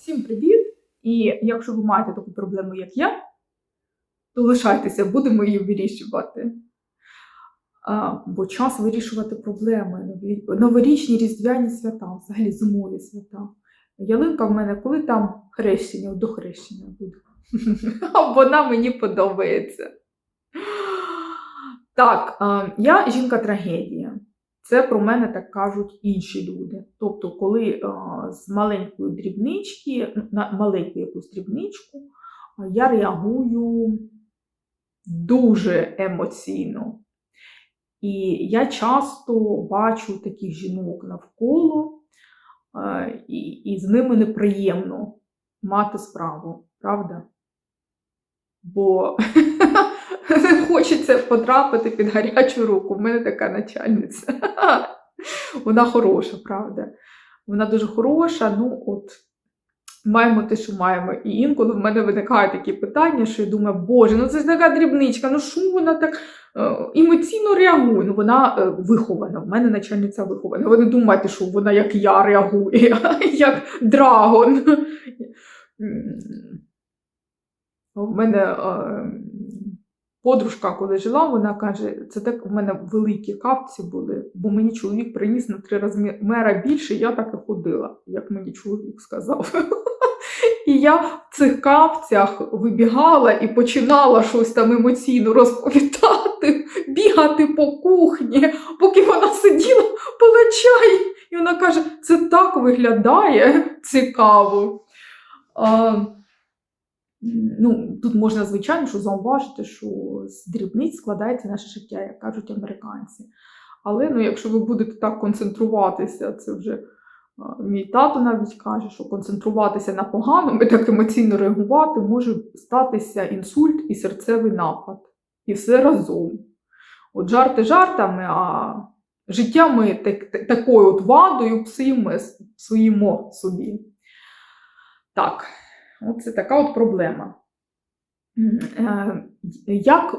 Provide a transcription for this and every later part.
Всім привіт! І якщо ви маєте таку проблему, як я, то лишайтеся, будемо її вирішувати. А, бо час вирішувати проблеми, новорічні різдвяні свята, взагалі зимові свята. Ялинка в мене коли там хрещення, до хрещення буде. Вона мені подобається. Так, я жінка-трагедія. Це про мене так кажуть інші люди. Тобто, коли з маленької дрібнички, на маленьку якусь дрібничку, я реагую дуже емоційно. І я часто бачу таких жінок навколо, і, і з ними неприємно мати справу, правда? Бо хочеться потрапити під гарячу руку. В мене така начальниця. Вона хороша, правда. Вона дуже хороша. Ну, от маємо те, що маємо. І інколи в мене виникають такі питання, що я думаю, боже, ну це ж така дрібничка, ну що вона так е, емоційно реагує? Ну вона е, вихована. В мене начальниця вихована. Ви не думайте, що вона як я реагує, як драгон. У мене е, подружка, коли жила, вона каже, це так у мене великі капці були, бо мені чоловік приніс на три розміри більше, я так і ходила, як мені чоловік сказав. І я в цих капцях вибігала і починала щось там емоційно розповідати, бігати по кухні, поки вона сиділа, пила чай. І вона каже: це так виглядає цікаво. А, ну, тут можна, звичайно, що зауважити, що з дрібниць складається наше життя, як кажуть американці. Але ну, якщо ви будете так концентруватися, це вже мій тато навіть каже, що концентруватися на поганому і так емоційно реагувати може статися інсульт і серцевий напад. І все разом. От жарти жартами, а життя ми так, так- такою от вадою псуємо, псуємо собі. Так, оце така от проблема. Е, Як е,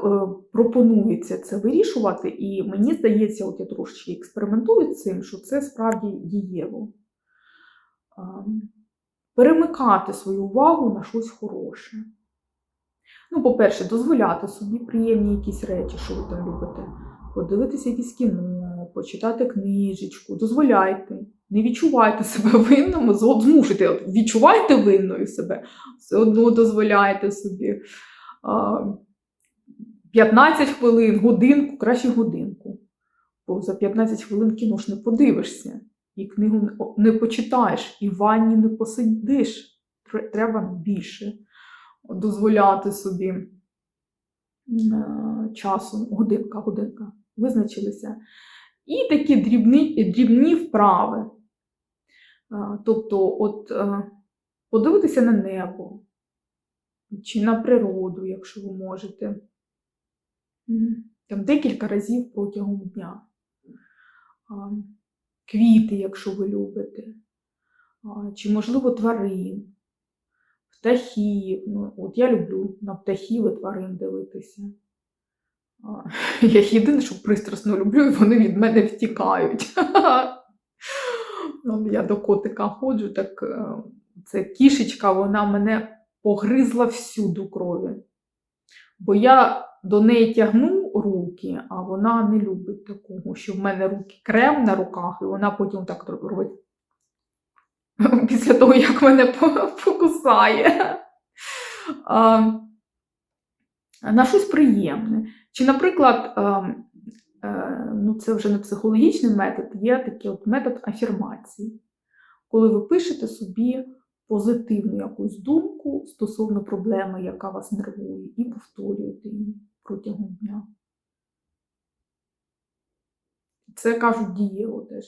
пропонується це вирішувати, і мені здається, от я трошечки експериментую з цим, що це справді дієво. Е, Перемикати свою увагу на щось хороше. Ну, по-перше, дозволяти собі приємні якісь речі, що ви там любите. Подивитися якісь кіно, почитати книжечку, дозволяйте. Не відчувайте себе винним, змушуйте, от відчувайте винною себе, все одно дозволяйте собі. 15 хвилин, годинку, краще годинку. Бо за 15 хвилин кіно ж не подивишся, і книгу не- почитаєш, і в ванні не посидиш. Треба більше дозволяти собі е, часу, годинка, годинка, визначилися. І такі дрібні, дрібні вправи. Е, Тобто, от е, подивитися на небо чи на природу, якщо ви можете. Там декілька разів протягом дня. Квіти, якщо ви любите, чи, можливо, тварин, птахів. Ну, от я люблю на птахів і тварин дивитися. Я їх єдине, що пристрасно люблю, і вони від мене втікають. Ну, Я до котика ходжу, так е, це кішечка, вона мене погризла всюду крові. Бо я до неї тягну руки, а вона не любить такого, що в мене руки крем на руках, і вона потім так робить. Після того, як мене покусає. На щось приємне. Чи, наприклад, ем, е, ну це вже не психологічний метод, є такий от метод афірмації, коли ви пишете собі позитивну якусь думку стосовно проблеми, яка вас нервує, і повторюєте її протягом дня. Це кажуть дієво теж.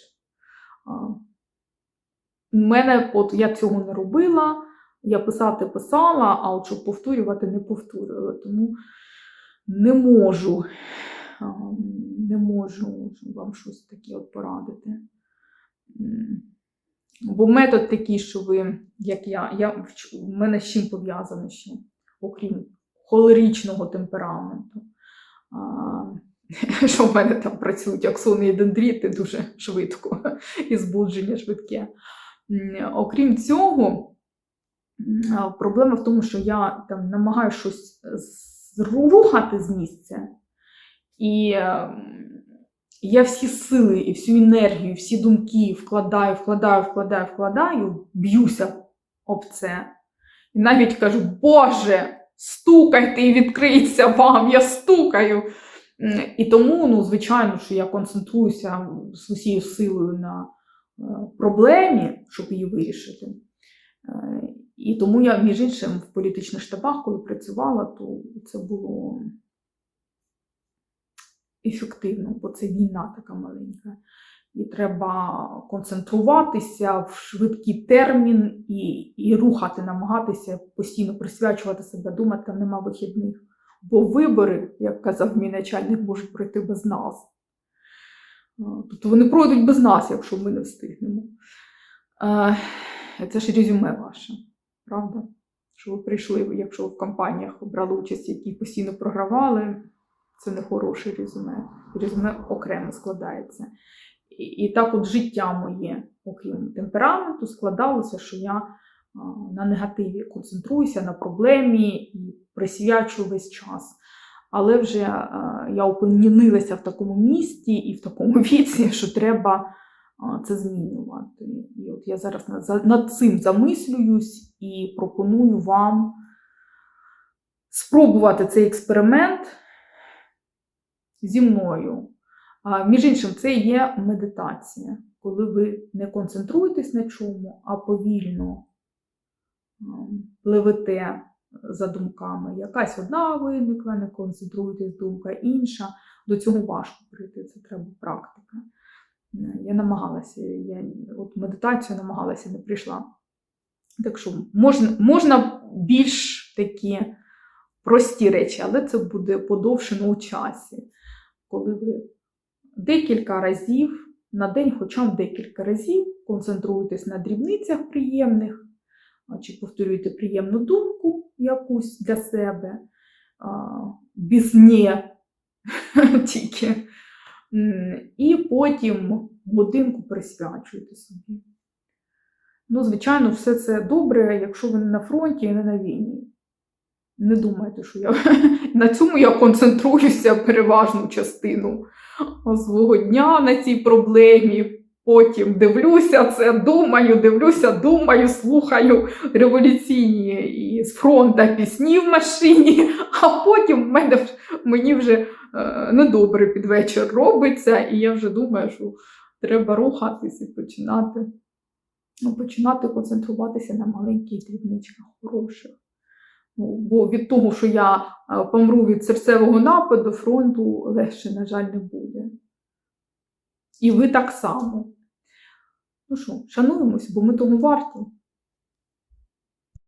У мене, от я цього не робила, я писати писала, а от щоб повторювати, не повторювала. Тому не можу, не можу вам щось таке от порадити. Бо метод такий, що ви, як я, я в мене з чим пов'язано ще, окрім холеричного темпераменту. А, що в мене там працюють аксони і дендріти дуже швидко, і збудження швидке. Окрім цього, Проблема в тому, що я там намагаюся щось зрухати з місця, і ем, я всі сили і всю енергію, всі думки вкладаю, вкладаю, вкладаю, вкладаю, б'юся об це. І навіть кажу, Боже, стукайте і відкриється вам, я стукаю. І тому, ну, звичайно, що я концентруюся з усією силою на е, проблемі, щоб її вирішити. І тому я, між іншим, в політичних штабах, коли працювала, то це було ефективно, бо це війна така маленька. І треба концентруватися в швидкий термін і, і рухати, намагатися постійно присвячувати себе, думати, там нема вихідних. Бо вибори, як казав мій начальник, можуть пройти без нас. Тобто вони пройдуть без нас, якщо ми не встигнемо. Це ж резюме ваше, правда? Що ви прийшли, якщо ви в компаніях брали участь, які постійно програвали, це не хороше резюме. Резюме окремо складається. І, і так от життя моє, окрім темпераменту, складалося, що я на негативі концентруюся, на проблемі і присвячую весь час. Але вже я опинилася в такому місті і в такому віці, що треба це змінювати. І от я зараз над цим замислююсь і пропоную вам спробувати цей експеримент зі мною. Між іншим, це є медитація, коли ви не концентруєтесь на чому, а повільно пливете за думками. Якась одна виникла, не концентруєтесь, думка інша. До цього важко прийти, це треба практика. Я намагалася, я от медитацію намагалася, не прийшла. Так що можна, можна більш такі прості речі, але це буде подовшено у часі, коли ви декілька разів на день, хоча б декілька разів, концентруєтесь на дрібницях приємних, чи повторюєте приємну думку якусь для себе, а, без «не» тільки. І потім годинку присвячуєте собі. Ну, звичайно, все це добре, якщо ви не на фронті і не на війні. Не думайте, що я на цьому я концентруюся переважну частину свого дня на цій проблемі. Потім дивлюся це, думаю, дивлюся, думаю, слухаю революційні і з фронта пісні в машині, а потім в мене, мені вже е, недобре під вечір робиться, і я вже думаю, що треба рухатись і починати, ну, починати концентруватися на маленьких дрібничках хороших. Ну, бо від того, що я е, помру від серцевого нападу, фронту легше, на жаль, не буде. І ви так само. Ну що, шануємось, бо ми тому варті.